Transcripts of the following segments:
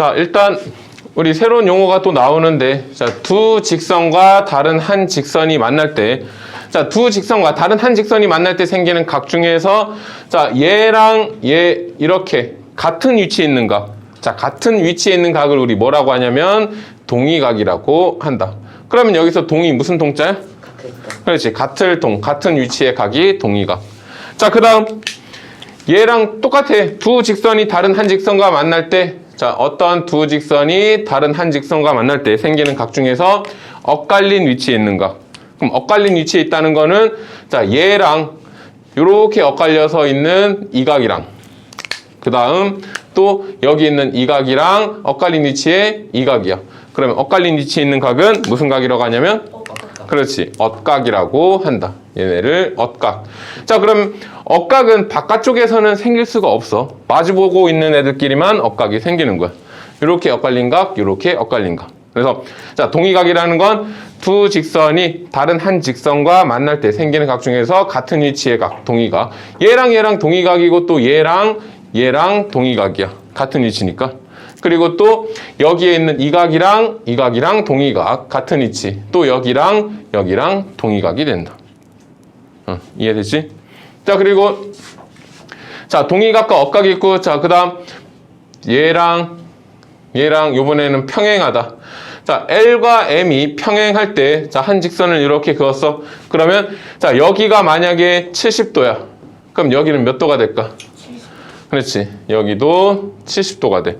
자, 일단 우리 새로운 용어가 또 나오는데 자, 두 직선과 다른 한 직선이 만날 때 자, 두 직선과 다른 한 직선이 만날 때 생기는 각 중에서 자, 얘랑 얘 이렇게 같은 위치에 있는 각. 자, 같은 위치에 있는 각을 우리 뭐라고 하냐면 동의각이라고 한다. 그러면 여기서 동의 무슨 동자야? 그렇지. 같을 동, 같은 위치의 각이 동의각. 자, 그 다음 얘랑 똑같아. 두 직선이 다른 한 직선과 만날 때, 자, 어떤 두 직선이 다른 한 직선과 만날 때 생기는 각 중에서 엇갈린 위치에 있는 각. 그럼 엇갈린 위치에 있다는 거는, 자, 얘랑 이렇게 엇갈려서 있는 이 각이랑, 그 다음 또 여기 있는 이 각이랑 엇갈린 위치에 이 각이야. 그러면 엇갈린 위치에 있는 각은 무슨 각이라고 하냐면 그렇지. 엇각이라고 한다. 얘네를 엇각. 자, 그럼 엇각은 바깥쪽에서는 생길 수가 없어. 마주보고 있는 애들끼리만 엇각이 생기는 거야. 이렇게 엇갈린 각, 이렇게 엇갈린 각. 그래서 자, 동의각이라는 건 두 직선이 다른 한 직선과 만날 때 생기는 각 중에서 같은 위치의 각, 동의각. 얘랑 얘랑 동의각이고 또 얘랑 얘랑 동의각이야. 같은 위치니까. 그리고 또 여기에 있는 이 각이랑 이 각이랑 동의각 같은 위치. 또 여기랑 여기랑 동의각이 된다. 어, 이해되지? 자 그리고 자 동의각과 엇각이 있고 자 그다음 얘랑 얘랑 요번에는 평행하다. 자 L과 M이 평행할 때 자 한 직선을 이렇게 그었어. 그러면 자 여기가 만약에 70도야. 그럼 여기는 몇 도가 될까? 그렇지. 여기도 70도가 돼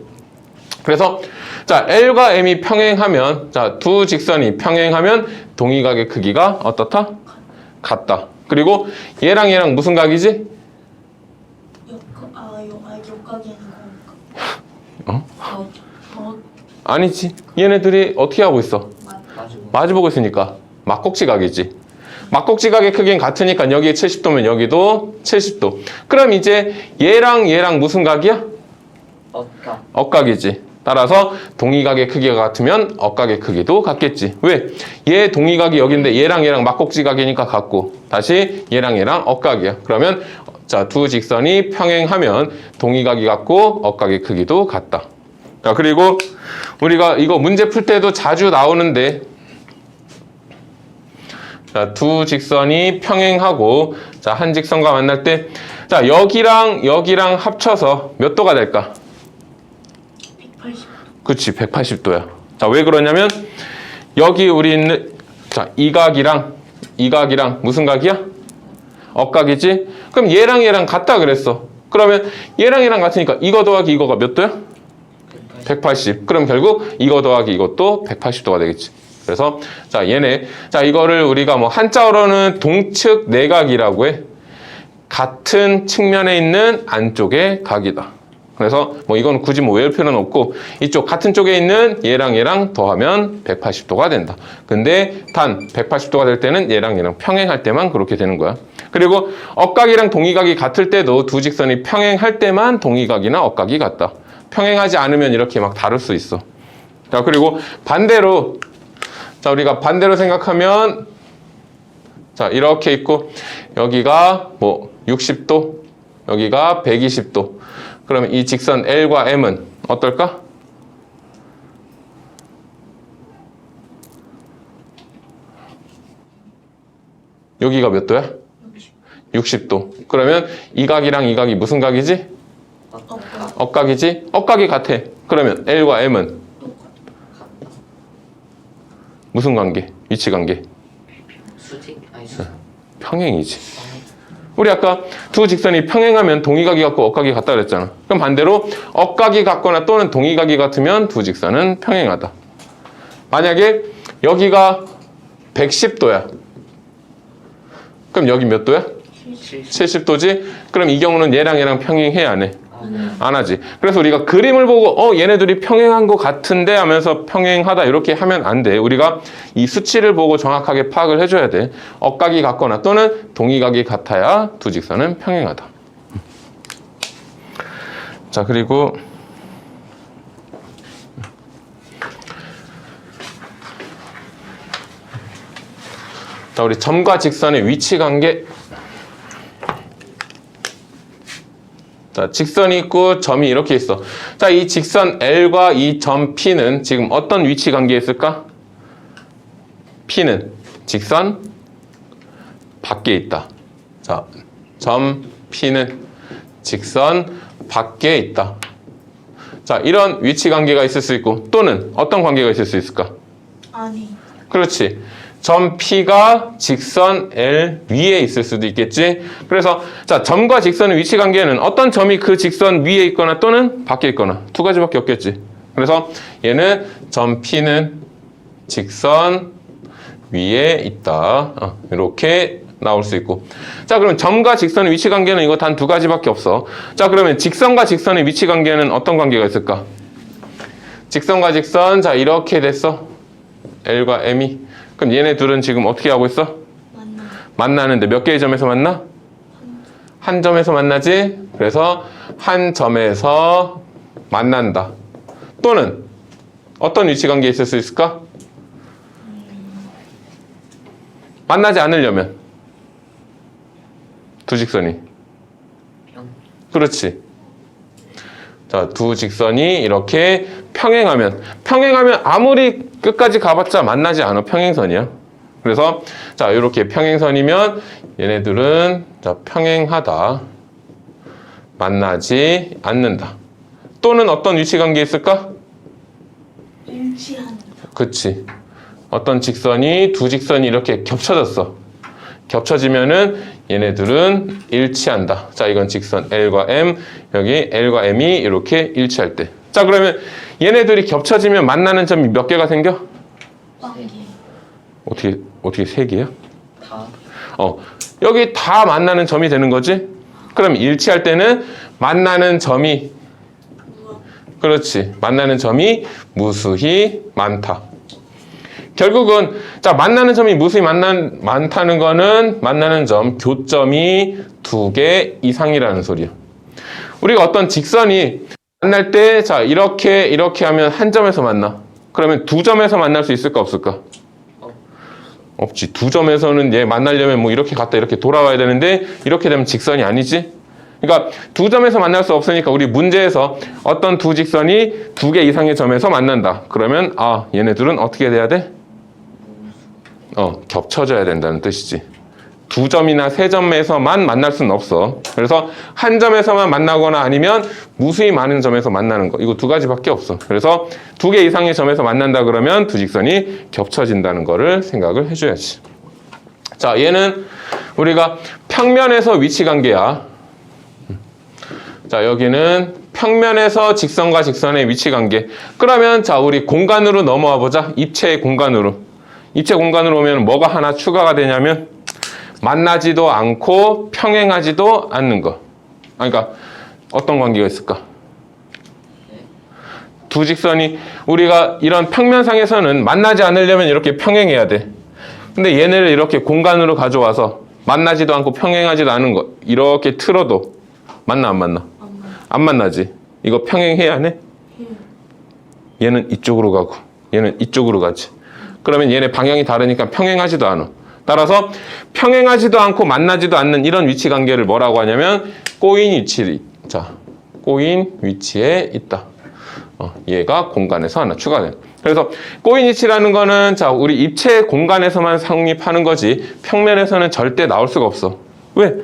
그래서 자 L과 M이 평행하면 자두 직선이 평행하면 동의각의 크기가 어떻다? 같다. 그리고 얘랑 얘랑 무슨 각이지? 역, 아, 요, 아, 역각이 아니고. 어? 아니지. 얘네들이 어떻게 하고 있어? 맞, 마주보고 있으니까 막꼭지 각이지. 막꼭지 각의 크기는 같으니까 여기에 70도면 여기도 70도. 그럼 이제 얘랑 얘랑 무슨 각이야? 엇각 엇각이지. 따라서 동의각의 크기가 같으면 엇각의 크기도 같겠지. 왜? 얘 동의각이 여기인데 얘랑 얘랑 막꼭지각이니까 같고 다시 얘랑 얘랑 엇각이야. 그러면 자 두 직선이 평행하면 동의각이 같고 엇각의 크기도 같다. 자 그리고 우리가 이거 문제 풀 때도 자주 나오는데 자, 두 직선이 평행하고 자, 한 직선과 만날 때 자, 여기랑 여기랑 합쳐서 몇 도가 될까? 180. 그치 180도야 자 왜 그러냐면 여기 우리 있는 자 이 각이랑 이 각이랑 무슨 각이야? 엇각이지? 그럼 얘랑 얘랑 같다 그랬어 그러면 얘랑 얘랑 같으니까 이거 더하기 이거가 몇 도야? 180 그럼 결국 이거 더하기 이것도 180도가 되겠지 그래서 자 얘네 자 이거를 우리가 뭐 한자어로는 동측 내각이라고 해 같은 측면에 있는 안쪽의 각이다 그래서 뭐 이건 굳이 뭐 외울 필요는 없고 이쪽 같은 쪽에 있는 얘랑 얘랑 더하면 180도가 된다. 근데 단 180도가 될 때는 얘랑 얘랑 평행할 때만 그렇게 되는 거야. 그리고 엇각이랑 동의각이 같을 때도 두 직선이 평행할 때만 동의각이나 엇각이 같다. 평행하지 않으면 이렇게 막 다를 수 있어. 자, 그리고 반대로 자, 우리가 반대로 생각하면 자, 이렇게 있고 여기가 뭐 60도, 여기가 120도. 그러면 이 직선 L과 M은 어떨까? 여기가 몇 도야? 60도. 그러면 이 각이랑 이 각이 무슨 각이지? 엇각 엇각이지? 엇각이 같아. 그러면 L과 M은 무슨 관계? 위치 관계? 평행이지. 우리 아까 두 직선이 평행하면 동의각이 같고 엇각이 같다 그랬잖아. 그럼 반대로 엇각이 같거나 또는 동의각이 같으면 두 직선은 평행하다. 만약에 여기가 110도야. 그럼 여기 몇 도야? 70 70도지? 그럼 이 경우는 얘랑 얘랑 평행해야 안 해? 아, 안 하지. 그래서 우리가 그림을 보고 어 얘네들이 평행한 것 같은데 하면서 평행하다 이렇게 하면 안 돼. 우리가 이 수치를 보고 정확하게 파악을 해줘야 돼. 엇각이 같거나 또는 동의각이 같아야 두 직선은 평행하다. 자 그리고 자 우리 점과 직선의 위치 관계 자, 직선이 있고 점이 이렇게 있어. 자, 이 직선 L과 이 점 P는 지금 어떤 위치 관계에 있을까? P는 직선 밖에 있다. 자, 점 P는 직선 밖에 있다. 자, 이런 위치 관계가 있을 수 있고 또는 어떤 관계가 있을 수 있을까? 아니. 그렇지. 점 P가 직선 L 위에 있을 수도 있겠지. 그래서 자 점과 직선의 위치 관계는 어떤 점이 그 직선 위에 있거나 또는 밖에 있거나 두 가지밖에 없겠지. 그래서 얘는 점 P는 직선 위에 있다. 어, 이렇게 나올 수 있고. 자, 그러면 점과 직선의 위치 관계는 이거 단 두 가지밖에 없어. 자, 그러면 직선과 직선의 위치 관계는 어떤 관계가 있을까? 직선과 직선, 자, 이렇게 됐어. L과 M이. 그럼 얘네 둘은 지금 어떻게 하고 있어? 만나. 만나는데 몇 개의 점에서 만나? 한 점에서 만나지? 그래서 한 점에서 만난다. 또는 어떤 위치 관계에 있을 수 있을까? 만나지 않으려면 두 직선이 평. 그렇지. 자, 두 직선이 이렇게 평행하면, 평행하면 아무리 끝까지 가봤자 만나지 않아. 평행선이야. 그래서, 자, 이렇게 평행선이면 얘네들은, 자, 평행하다. 만나지 않는다. 또는 어떤 위치 관계에 있을까? 일치한다. 그치. 어떤 직선이 두 직선이 이렇게 겹쳐졌어. 겹쳐지면은 얘네들은 일치한다. 자, 이건 직선 L과 M, 여기 L과 M이 이렇게 일치할 때. 자, 그러면 얘네들이 겹쳐지면 만나는 점이 몇 개가 생겨? 어떻게, 어떻게 세 개야? 다. 어, 여기 다 만나는 점이 되는 거지? 그럼 일치할 때는 만나는 점이. 그렇지. 만나는 점이 무수히 많다. 결국은 자 만나는 점이 무수히 만난, 많다는 거는 만나는 점 교점이 두 개 이상이라는 소리야. 우리가 어떤 직선이 만날 때 자 이렇게 이렇게 하면 한 점에서 만나. 그러면 두 점에서 만날 수 있을까 없을까? 없지. 두 점에서는 얘 만나려면 뭐 이렇게 갔다 이렇게 돌아와야 되는데 이렇게 되면 직선이 아니지. 그러니까 두 점에서 만날 수 없으니까 우리 문제에서 어떤 두 직선이 두 개 이상의 점에서 만난다. 그러면 아 얘네들은 어떻게 돼야 돼? 어 겹쳐져야 된다는 뜻이지. 두 점이나 세 점에서만 만날 수는 없어. 그래서 한 점에서만 만나거나 아니면 무수히 많은 점에서 만나는 거. 이거 두 가지밖에 없어. 그래서 두 개 이상의 점에서 만난다 그러면 두 직선이 겹쳐진다는 거를 생각을 해줘야지. 자, 얘는 우리가 평면에서 위치 관계야. 자, 여기는 평면에서 직선과 직선의 위치 관계. 그러면 자, 우리 공간으로 넘어와 보자. 입체의 공간으로. 입체 공간으로 오면 뭐가 하나 추가가 되냐면 만나지도 않고 평행하지도 않는 거. 아, 그러니까 어떤 관계가 있을까? 두 직선이 우리가 이런 평면상에서는 만나지 않으려면 이렇게 평행해야 돼. 근데 얘네를 이렇게 공간으로 가져와서 만나지도 않고 평행하지도 않은 거 이렇게 틀어도 만나 안 만나? 안 만나. 안 만나지. 이거 평행해야 해? 해. 얘는 이쪽으로 가고 얘는 이쪽으로 가지. 그러면 얘네 방향이 다르니까 평행하지도 않아. 따라서 평행하지도 않고 만나지도 않는 이런 위치 관계를 뭐라고 하냐면 꼬인 위치. 자, 꼬인 위치에 있다. 어, 얘가 공간에서 하나 추가된. 그래서 꼬인 위치라는 거는 자, 우리 입체 공간에서만 성립하는 거지 평면에서는 절대 나올 수가 없어. 왜?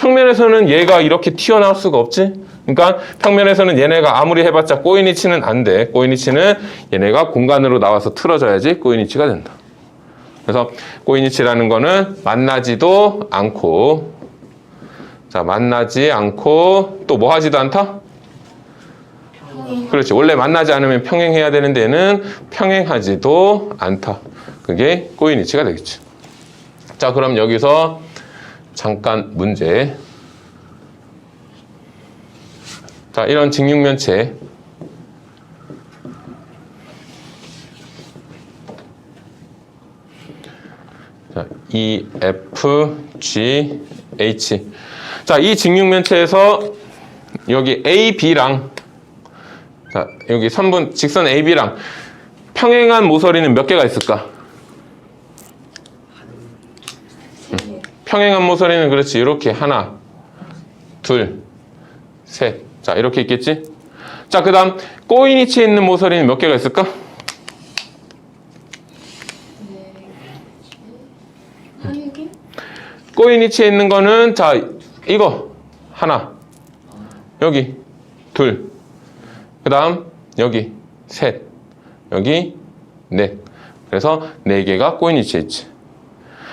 평면에서는 얘가 이렇게 튀어나올 수가 없지? 그러니까 평면에서는 얘네가 아무리 해봤자 꼬인 위치는 안 돼. 꼬인 위치는 얘네가 공간으로 나와서 틀어져야지 꼬인 위치가 된다. 그래서 꼬인 위치라는 거는 만나지도 않고 자 만나지 않고 또 뭐 하지도 않다? 그렇지. 원래 만나지 않으면 평행해야 되는데 얘는 평행하지도 않다. 그게 꼬인 위치가 되겠지. 자, 그럼 여기서 잠깐 문제. 자, 이런 직육면체. 자, E, F, G, H. 자, 이 직육면체에서 여기 A, B랑 자, 여기 3분 직선 AB랑 평행한 모서리는 몇 개가 있을까? 세 개. 평행한 모서리는 그렇지. 이렇게 하나, 둘, 셋. 자, 이렇게 있겠지? 자, 그 다음, 꼬인 위치에 있는 모서리는 몇 개가 있을까? 한 개? 꼬인 위치에 있는 거는, 자, 이거, 하나. 여기, 둘. 그 다음, 여기, 셋. 여기, 넷. 그래서 네 개가 꼬인 위치에 있지.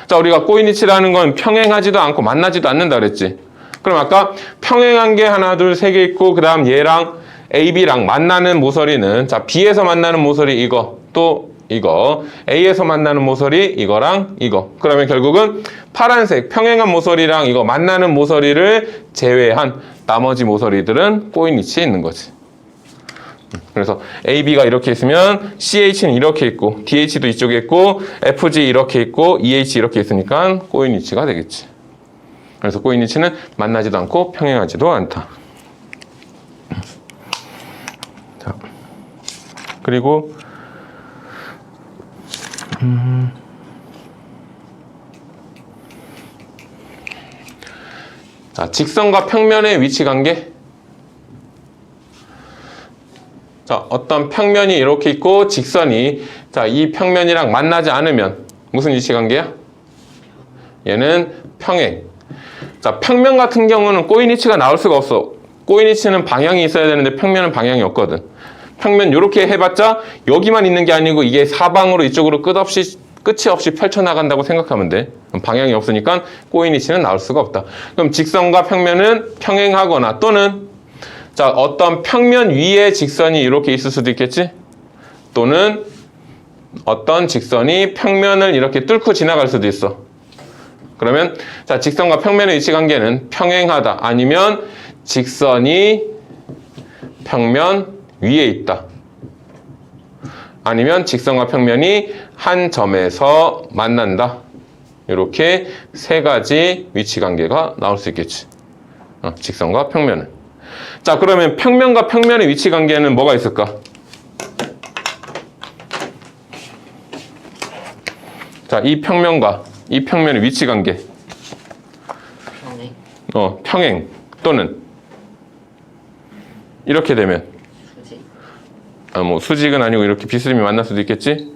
자, 우리가 꼬인 위치라는 건 평행하지도 않고 만나지도 않는다 그랬지. 그럼 아까 평행한 게 하나, 둘, 세 개 있고, 그 다음 얘랑 AB랑 만나는 모서리는, 자, B에서 만나는 모서리 이거, 또 이거, A에서 만나는 모서리 이거랑 이거. 그러면 결국은 파란색 평행한 모서리랑 이거 만나는 모서리를 제외한 나머지 모서리들은 꼬인 위치에 있는 거지. 그래서 AB가 이렇게 있으면 CH는 이렇게 있고 DH도 이쪽에 있고 FG 이렇게 있고 EH 이렇게 있으니까 꼬인 위치가 되겠지. 그래서 꼬인 위치는 만나지도 않고 평행하지도 않다. 자, 그리고 음. 자, 직선과 평면의 위치 관계. 자, 어떤 평면이 이렇게 있고 직선이 자, 이 평면이랑 만나지 않으면 무슨 위치 관계야? 얘는 평행. 자, 평면 같은 경우는 꼬인 위치가 나올 수가 없어. 꼬인 위치는 방향이 있어야 되는데 평면은 방향이 없거든. 평면 이렇게 해봤자 여기만 있는 게 아니고 이게 사방으로 이쪽으로 끝없이 끝이 없이 펼쳐나간다고 생각하면 돼. 방향이 없으니까 꼬인 위치는 나올 수가 없다. 그럼 직선과 평면은 평행하거나 또는 자, 어떤 평면 위에 직선이 이렇게 있을 수도 있겠지? 또는 어떤 직선이 평면을 이렇게 뚫고 지나갈 수도 있어. 그러면 자, 직선과 평면의 위치 관계는 평행하다 아니면 직선이 평면 위에 있다. 아니면 직선과 평면이 한 점에서 만난다. 이렇게 세 가지 위치 관계가 나올 수 있겠지. 어, 직선과 평면은. 자, 그러면 평면과 평면의 위치 관계는 뭐가 있을까? 자, 이 평면과 이 평면의 위치 관계. 평행 어, 평행 또는 이렇게 되면 아, 뭐 수직은 아니고 이렇게 비스름이 만날 수도 있겠지?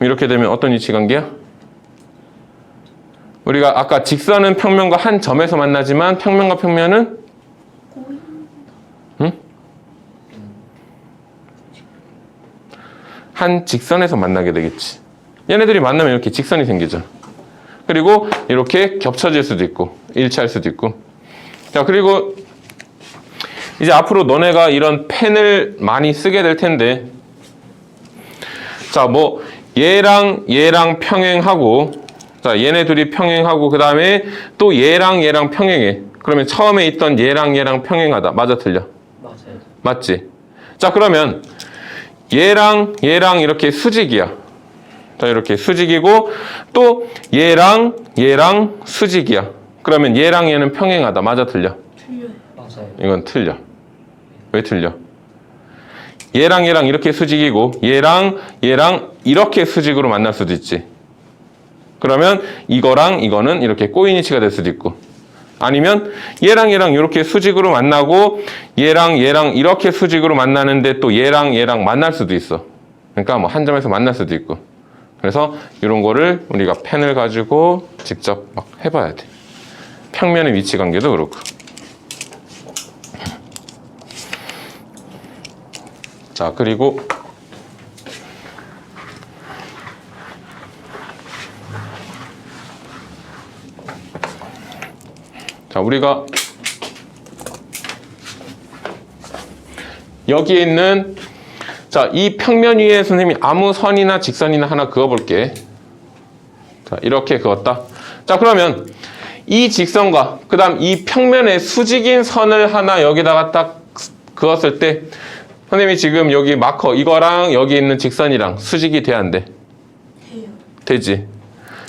이렇게 되면 어떤 위치 관계야? 우리가 아까 직선은 평면과 한 점에서 만나지만 평면과 평면은 한 직선에서 만나게 되겠지. 얘네들이 만나면 이렇게 직선이 생기죠. 그리고 이렇게 겹쳐질 수도 있고 일치할 수도 있고. 자 그리고 이제 앞으로 너네가 이런 펜을 많이 쓰게 될 텐데, 자 뭐 얘랑 얘랑 평행하고, 자 얘네 둘이 평행하고 그 다음에 또 얘랑 얘랑 평행해. 그러면 처음에 있던 얘랑 얘랑 평행하다. 맞아 틀려? 맞아요 맞지? 자, 그러면 얘랑 얘랑 이렇게 수직이야. 자, 이렇게 수직이고 또 얘랑 얘랑 수직이야. 그러면 얘랑 얘는 평행하다. 맞아 틀려? 이건 틀려. 왜 틀려? 얘랑 얘랑 이렇게 수직이고 얘랑 얘랑 이렇게 수직으로 만날 수도 있지. 그러면 이거랑 이거는 이렇게 꼬인 위치가 될 수도 있고 아니면 얘랑 얘랑 이렇게 수직으로 만나고 얘랑 얘랑 이렇게 수직으로 만나는데 또 얘랑 얘랑 만날 수도 있어. 그러니까 뭐 한 점에서 만날 수도 있고. 그래서 이런 거를 우리가 펜을 가지고 직접 막 해봐야 돼. 평면의 위치 관계도 그렇고. 자, 그리고 자, 우리가 여기에 있는 자, 이 평면 위에 선생님이 아무 선이나 직선이나 하나 그어 볼게. 자, 이렇게 그었다. 자, 그러면 이 직선과 그 다음 이 평면에 수직인 선을 하나 여기다가 딱 그었을 때 선생님이 지금 여기 마커 이거랑 여기 있는 직선이랑 수직이 돼야 안 돼? 해요. 되지.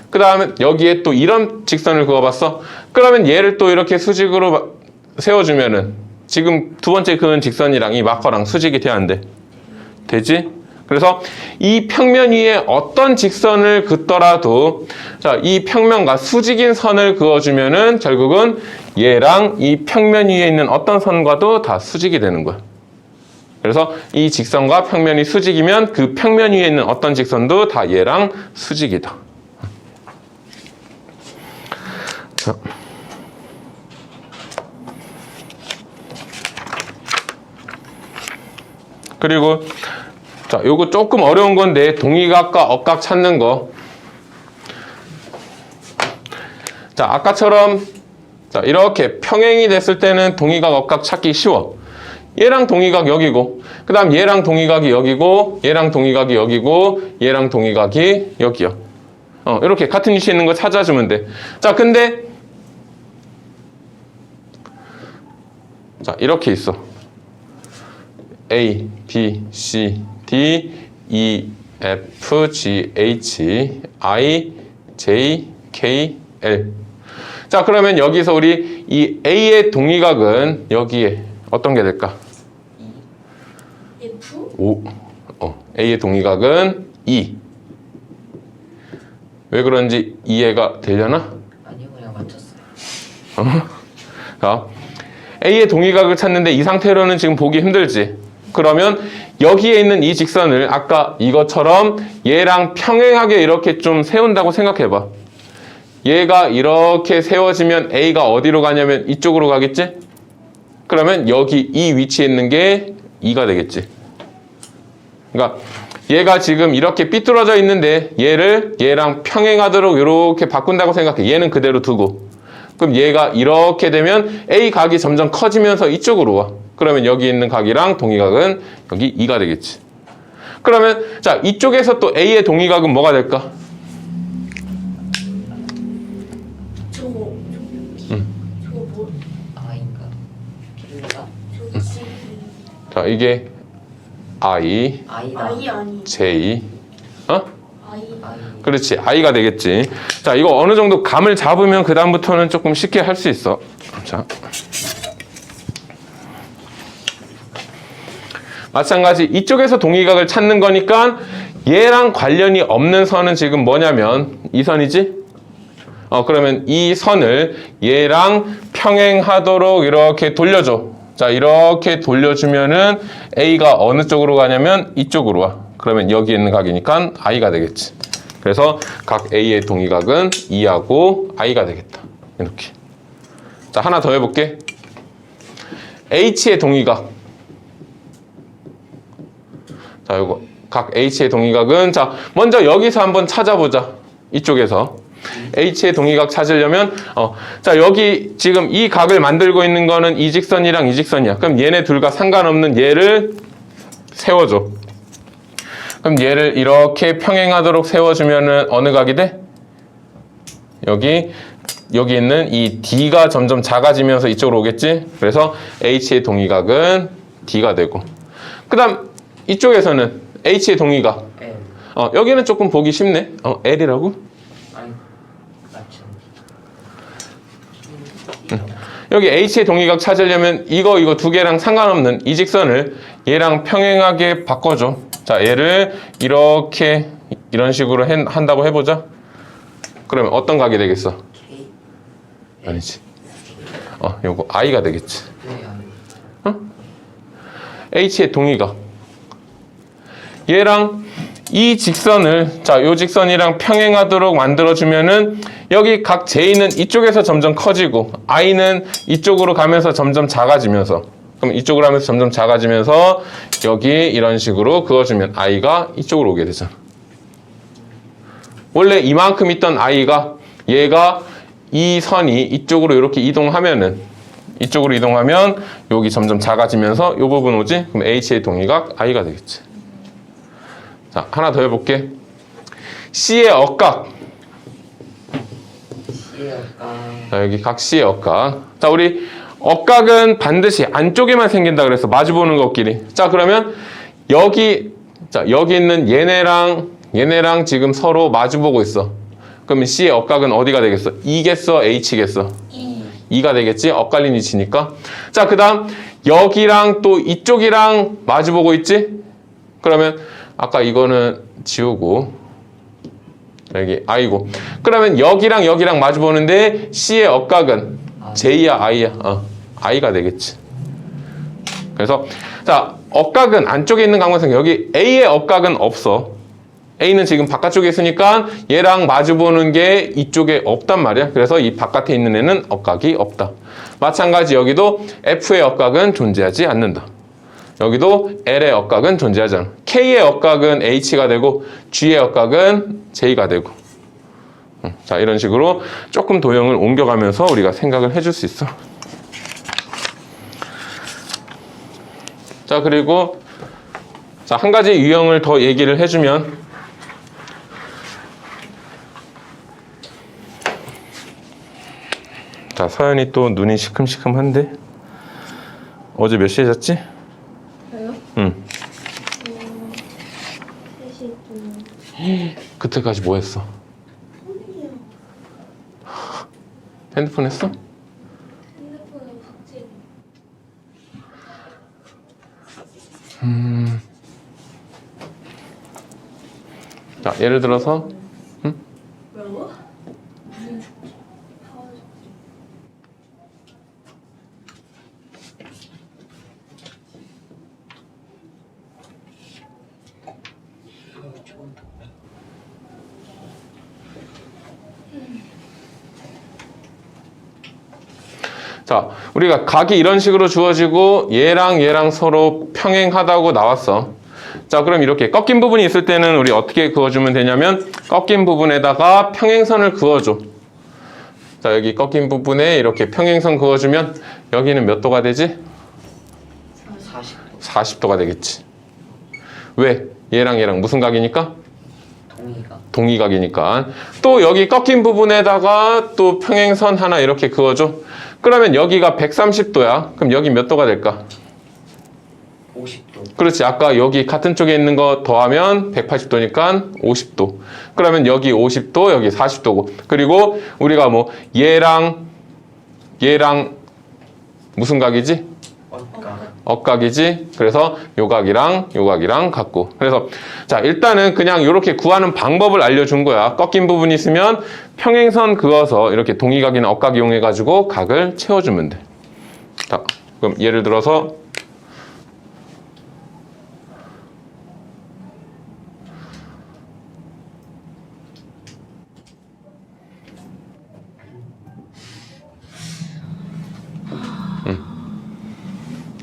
그 다음에 여기에 또 이런 직선을 그어봤어? 그러면 얘를 또 이렇게 수직으로 마- 세워주면은 지금 두 번째 그은 직선이랑 이 마커랑 수직이 돼야 안 돼? 되지? 그래서 이 평면 위에 어떤 직선을 긋더라도 자, 이 평면과 수직인 선을 그어주면은 결국은 얘랑 이 평면 위에 있는 어떤 선과도 다 수직이 되는 거야. 그래서 이 직선과 평면이 수직이면 그 평면 위에 있는 어떤 직선도 다 얘랑 수직이다. 자. 그리고 자, 요거 조금 어려운 건데 동의각과 억각 찾는 거. 자, 아까처럼 자, 이렇게 평행이 됐을 때는 동의각 억각 찾기 쉬워. 얘랑 동의각 여기고, 그 다음 얘랑 동의각이 여기고, 얘랑 동의각이 여기고, 얘랑 동의각이 여기야. 어, 이렇게 같은 위치에 있는 거 찾아주면 돼. 자, 근데, 자, 이렇게 있어. A, B, C, D, E, F, G, H, I, J, K, L. 자, 그러면 여기서 우리 이 A의 동의각은 여기에 어떤 게 될까? 오, 어, A의 동의각은 E. 왜 그런지 이해가 되려나? 아니요 그냥 맞췄어요 자, A의 동의각을 찾는데 이 상태로는 지금 보기 힘들지. 그러면 여기에 있는 이 직선을 아까 이것처럼 얘랑 평행하게 이렇게 좀 세운다고 생각해봐. 얘가 이렇게 세워지면 A가 어디로 가냐면 이쪽으로 가겠지? 그러면 여기 이 위치에 있는 게 2가 되겠지. 그러니까 얘가 지금 이렇게 삐뚤어져 있는데 얘를 얘랑 평행하도록 이렇게 바꾼다고 생각해. 얘는 그대로 두고. 그럼 얘가 이렇게 되면 A 각이 점점 커지면서 이쪽으로 와. 그러면 여기 있는 각이랑 동의각은 여기 2가 되겠지. 그러면 자 이쪽에서 또 A의 동의각은 뭐가 될까? 뭐? 자 이게 I, I다 I 아니 J, 어? I I 그렇지 I가 되겠지. 자 이거 어느 정도 감을 잡으면 그 다음부터는 조금 쉽게 할 수 있어. 자. 마찬가지 이쪽에서 동의각을 찾는 거니까 얘랑 관련이 없는 선은 지금 뭐냐면 이 선이지? 어 그러면 이 선을 얘랑 평행하도록 이렇게 돌려줘. 자 이렇게 돌려주면은 A가 어느 쪽으로 가냐면 이쪽으로 와. 그러면 여기 있는 각이니까 I가 되겠지. 그래서 각 A의 동의각은 2하고 I가 되겠다. 이렇게. 자 하나 더 해볼게. H의 동의각. 자, 요거 각 H의 동의각은 자, 먼저 여기서 한번 찾아보자. 이쪽에서 H의 동의각 찾으려면 어, 자, 여기 지금 이 각을 만들고 있는 거는 이 직선이랑 이 직선이야. 그럼 얘네 둘과 상관없는 얘를 세워 줘. 그럼 얘를 이렇게 평행하도록 세워 주면은 어느 각이 돼? 여기 여기 있는 이 D가 점점 작아지면서 이쪽으로 오겠지? 그래서 H의 동의각은 D가 되고. 그 다음 이쪽에서는 H의 동의각. 어, 여기는 조금 보기 쉽네. 어, L이라고? 아니 맞춘 여기 H의 동의각 찾으려면 이거 이거 두 개랑 상관없는 이 직선을 얘랑 평행하게 바꿔줘. 자, 얘를 이렇게 이런 식으로 해- 한다고 해보자. 그러면 어떤 각이 되겠어? 아니지. 어, 요거 I가 되겠지. 네 아니 H의 동의각. 얘랑 이 직선을 자, 요 직선이랑 평행하도록 만들어 주면은 여기 각 J는 이쪽에서 점점 커지고 I는 이쪽으로 가면서 점점 작아지면서 그럼 이쪽으로 하면서 점점 작아지면서 여기 이런 식으로 그어 주면 I가 이쪽으로 오게 되잖아. 원래 이만큼 있던 I가 얘가 이 선이 이쪽으로 이렇게 이동하면은 이쪽으로 이동하면 여기 점점 작아지면서 이 부분 오지? 그럼 H의 동의각 I가 되겠지. 자, 하나 더 해볼게. C의 억각. C가 자, 여기 각 C의 억각. 자, 우리 억각은 반드시 안쪽에만 생긴다 그래서 마주보는 것끼리. 자, 그러면 여기, 자, 여기 있는 얘네랑 얘네랑 지금 서로 마주보고 있어. 그러면 C의 억각은 어디가 되겠어? E겠어? H겠어? E 2가 되겠지? 엇갈린 위치니까. 자, 그 다음, 여기랑 또 이쪽이랑 마주보고 있지? 그러면, 아까 이거는 지우고 여기 I고. 그러면 여기랑 여기랑 마주 보는데 C의 억각은 J야 I야? 어, I가 되겠지. 그래서 자 억각은 안쪽에 있는 강관성 여기 A의 억각은 없어. A는 지금 바깥쪽에 있으니까 얘랑 마주 보는 게 이쪽에 없단 말이야. 그래서 이 바깥에 있는 애는 억각이 없다. 마찬가지 여기도 F의 억각은 존재하지 않는다. 여기도 L의 억각은 존재하지 않아. K의 억각은 H가 되고 G의 억각은 J가 되고. 음, 자 이런 식으로 조금 도형을 옮겨가면서 우리가 생각을 해줄 수 있어. 자 그리고 자한 가지 유형을 더 얘기를 해주면 자 서연이 또 눈이 시큼시큼한데 어제 몇 시에 잤지? 저요? 응. 음, 3시 좀 그때까지 뭐 했어? 핸드폰 했어? 핸드폰에 박지. 자, 예를 들어서 뭐라고? 무슨 파워 자, 우리가 각이 이런 식으로 주어지고 얘랑 얘랑 서로 평행하다고 나왔어. 자, 그럼 이렇게 꺾인 부분이 있을 때는 우리 어떻게 그어주면 되냐면 꺾인 부분에다가 평행선을 그어줘. 자, 여기 꺾인 부분에 이렇게 평행선 그어주면 여기는 몇 도가 되지? 40도 40도가 되겠지. 왜? 얘랑 얘랑 무슨 각이니까? 동의가 동의각이니까. 또 여기 꺾인 부분에다가 또 평행선 하나 이렇게 그어줘. 그러면 여기가 130도야. 그럼 여기 몇 도가 될까? 50도 그렇지. 아까 여기 같은 쪽에 있는 거 더하면 180도니까 50도. 그러면 여기 50도, 여기 40도고. 그리고 우리가 뭐 얘랑 얘랑 무슨 각이지? 억각이지. 그래서 요각이랑 요각이랑 같고. 그래서 자 일단은 그냥 이렇게 구하는 방법을 알려준 거야. 꺾인 부분이 있으면 평행선 그어서 이렇게 동의각이나 억각 이용해 가지고 각을 채워주면 돼. 자 그럼 예를 들어서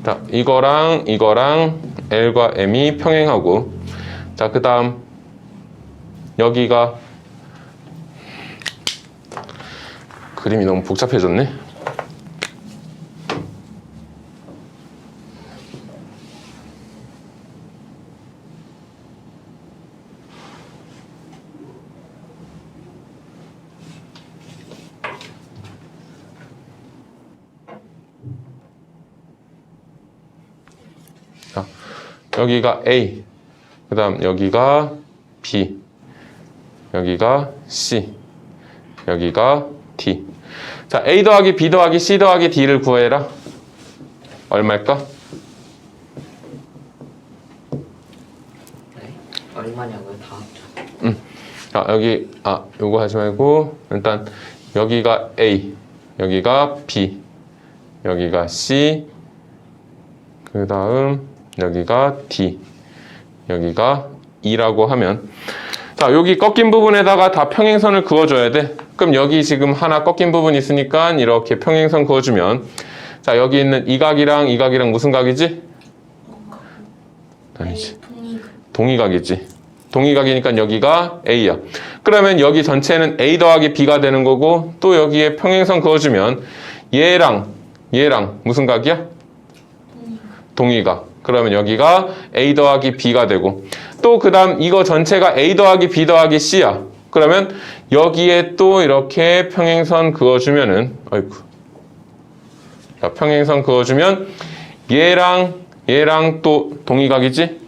자, 이거랑 이거랑 L과 M이 평행하고. 자, 그 다음 여기가 그림이 너무 복잡해졌네 자, 여기가 A, 그 다음 여기가 B, 여기가 C, 여기가 D. 자, A 더하기 B 더하기 C 더하기 D를 구해라. 얼마일까? 네 얼마냐고요 다 합쳐 자, 여기, 아, 요거 하지 말고, 일단, 여기가 A, 여기가 B, 여기가 C, 그 다음, 여기가 D, 여기가 E라고 하면, 자, 여기 꺾인 부분에다가 다 평행선을 그어줘야 돼. 그럼 여기 지금 하나 꺾인 부분 있으니까 이렇게 평행선 그어주면, 자, 여기 있는 이 각이랑 이 각이랑 무슨 각이지? 아니지. 동의 동의각이지. 동의각이니까 여기가 A야. 그러면 여기 전체는 A 더하기 B가 되는 거고 또 여기에 평행선 그어주면 얘랑 얘랑 무슨 각이야? 동의각. 그러면 여기가 A 더하기 B가 되고 또 그 다음 이거 전체가 A 더하기 B 더하기 C야. 그러면 여기에 또 이렇게 평행선 그어주면은 아이고 자, 평행선 그어주면 얘랑 얘랑 또 동의각이지?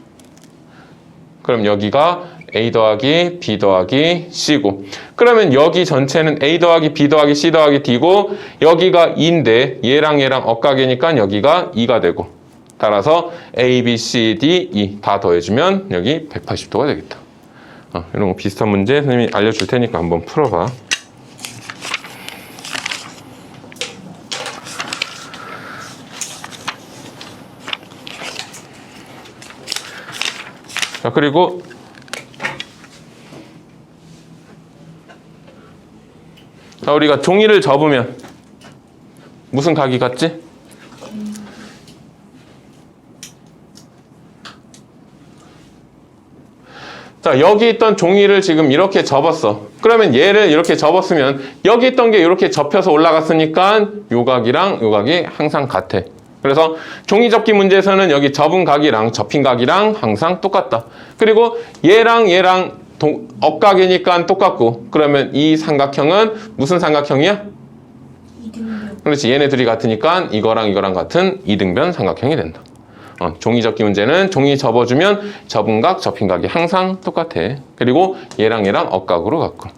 그럼 여기가 A 더하기 B 더하기 C고 그러면 여기 전체는 A 더하기 B 더하기 C 더하기 D고 여기가 2인데 얘랑 얘랑 억각이니까 여기가 2가 되고 따라서 A, B, C, D, E 다 더해주면 여기 180도가 되겠다. 어, 이런 거 비슷한 문제 선생님이 알려줄 테니까 한번 풀어봐. 자, 그리고 자, 우리가 종이를 접으면 무슨 각이 같지? 자, 여기 있던 종이를 지금 이렇게 접었어. 그러면 얘를 이렇게 접었으면 여기 있던 게 이렇게 접혀서 올라갔으니까 요 각이랑 요 각이 항상 같아. 그래서 종이 접기 문제에서는 여기 접은 각이랑 접힌 각이랑 항상 똑같다. 그리고 얘랑 얘랑 동, 억각이니까 똑같고 그러면 이 삼각형은 무슨 삼각형이야? 이등병. 그렇지 얘네들이 같으니까 이거랑 이거랑 같은 이등변 삼각형이 된다. 어, 종이 접기 문제는 종이 접어주면 접은 각, 접힌 각이 항상 똑같아. 그리고 얘랑 얘랑 억각으로 갖고.